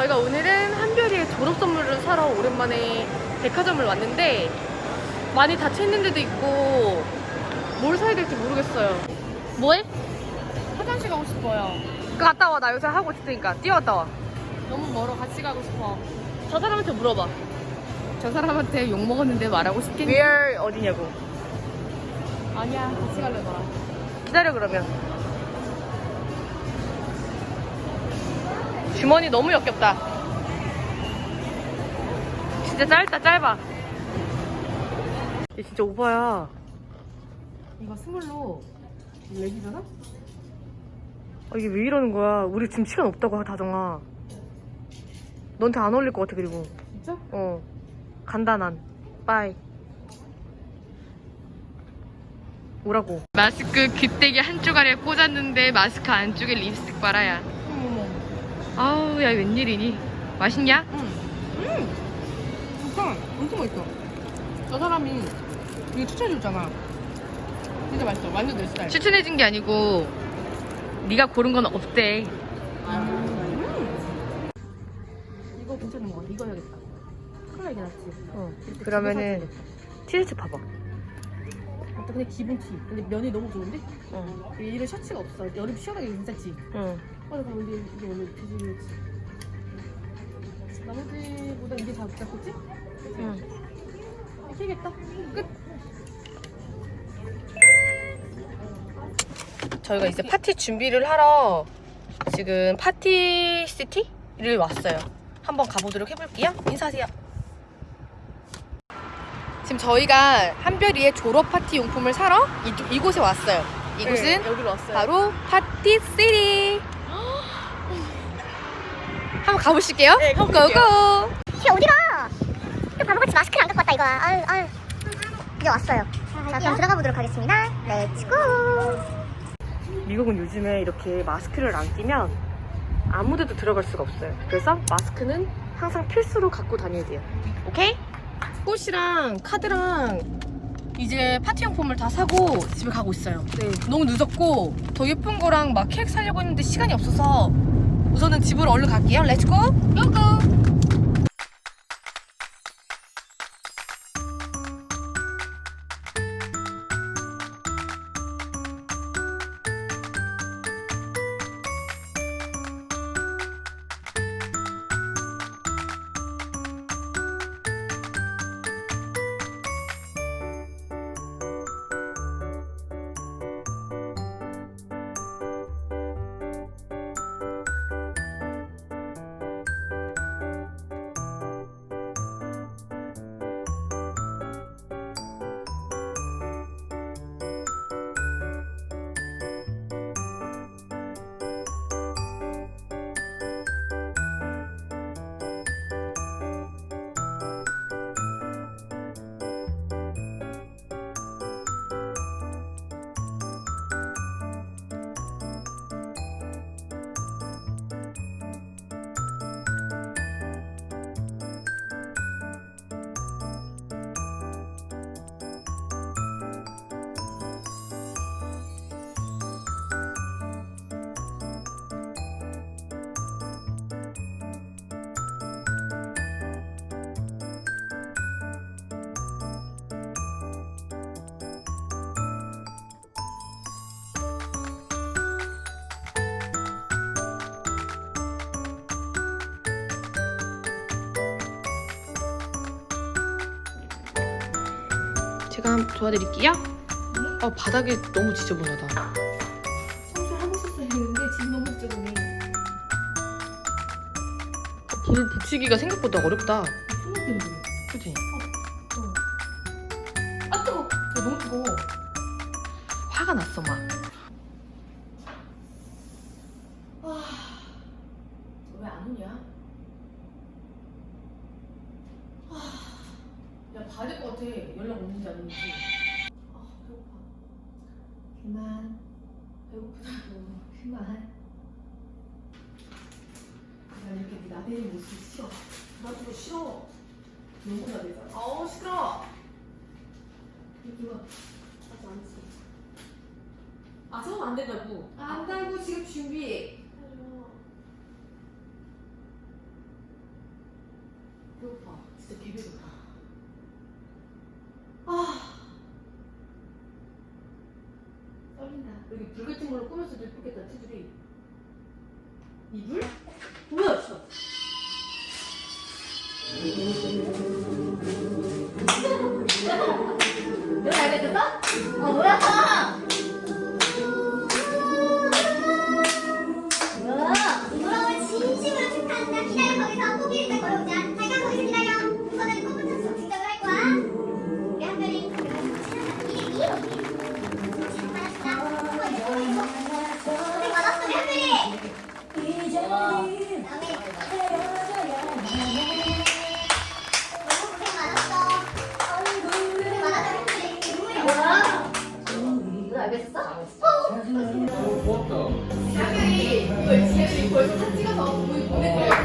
저희가 오늘은 한별이의 졸업 선물을 사러 오랜만에 백화점을 왔는데 많이 닫혀 있는 데도 있고 뭘 사야 될지 모르겠어요. 뭐해? 화장실 가고 싶어요. 그 갔다 와. 나 요새 하고 있으니까 뛰어갔다 와. 너무 멀어. 같이 가고 싶어. 저 사람한테 물어봐. 저 사람한테 욕 먹었는데 말하고 싶겠니? Where 어디냐고. 아니야. 같이 가려더라. 기다려 그러면. 주머니 너무 역겹다. 진짜 짧다 짧아. 얘 진짜 오바야. 이거 스물로 렉이잖아? 아, 이게 왜 이러는 거야? 우리 지금 시간 없다고 다정아. 너한테 안 어울릴 것 같아 그리고. 진짜? 어. 난. 빠이. 오라고. 마스크 귀때기 한쪽아리에 꽂았는데 마스크 안쪽에 립스틱 바라야. 아우 야 웬일이니? 맛있냐? 응. 음. 진짜 엄청 맛있어. 저 사람이 이거 추천해줬잖아. 진짜 맛있어. 완전 내 스타일. 추천해준 게 아니고 네가 고른 건 없대. 음. 이거 괜찮은 거 같아. 이거 해야겠다. 컬러 이게 낫지. 어. 이렇게 그러면은 집에서 티셔츠 봐봐. 그냥 기본 티. 근데 면이 너무 좋은데? 응. 이런 셔츠가 없어. 여름 시원하게 괜찮지? 응. 맞아, 근데 이게 오늘 비즈니스. 나머지보다 이게 잘 잡겠지? 응. 해야겠다. 끝. 저희가 이제 파티 준비를 하러 지금 파티 시티를 왔어요. 한번 가보도록 해볼게요. 인사하세요. 지금 저희가 한별이의 졸업 파티 용품을 사러 이, 이곳에 왔어요. 이곳은 네, 여기로 왔어요. 바로 파티 시티. 한번 가보실게요. 네, 가볼게요. 고고. 씨 어디가? 또 바보같이 마스크를 안 갖고 왔다 이거야. 아유 아유. 이제 왔어요. 자 그럼 들어가 보도록 하겠습니다. 렛츠고. 미국은 요즘에 이렇게 마스크를 안 끼면 아무데도 들어갈 수가 없어요. 그래서 마스크는 항상 필수로 갖고 다녀야 돼요. 오케이? 꽃이랑 카드랑 이제 파티 용품을 다 사고 집에 가고 있어요. 네. 너무 늦었고 더 예쁜 거랑 막 케이크 사려고 했는데 시간이 없어서 우선은 집으로 얼른 갈게요. 렛츠고! 고고! 제가 도와드릴게요. 어, 바닥이 너무 지저분하다. 청소하고 싶어 했는데 지금 너무 지저분해. 불을 붙이기가 생각보다 어렵다. 생각했는데. 그치? 아 뜨거. 야, 너무 뜨거. 화가 났어, 막. 연락 없는 자는지 아 배고파 그만. 배고프다고. 그만. 나 이렇게 나대는 모습 싫어. 나 그거 싫어. 너무 나대잖아. 어우 시끄러 이거. 아직 안 했어 아 서면 안 된다고. 아, 안 달고 지금 준비. 배고파. 진짜 개배고파. 여기 불 같은 걸로 꾸며서도 예쁘겠다 테두리 이불? 뭐야 진짜 여기 알겠어? 아 뭐야 어, 고맙다. 장현이 이걸 지현이 벌써 다 찍어서 보내줘요.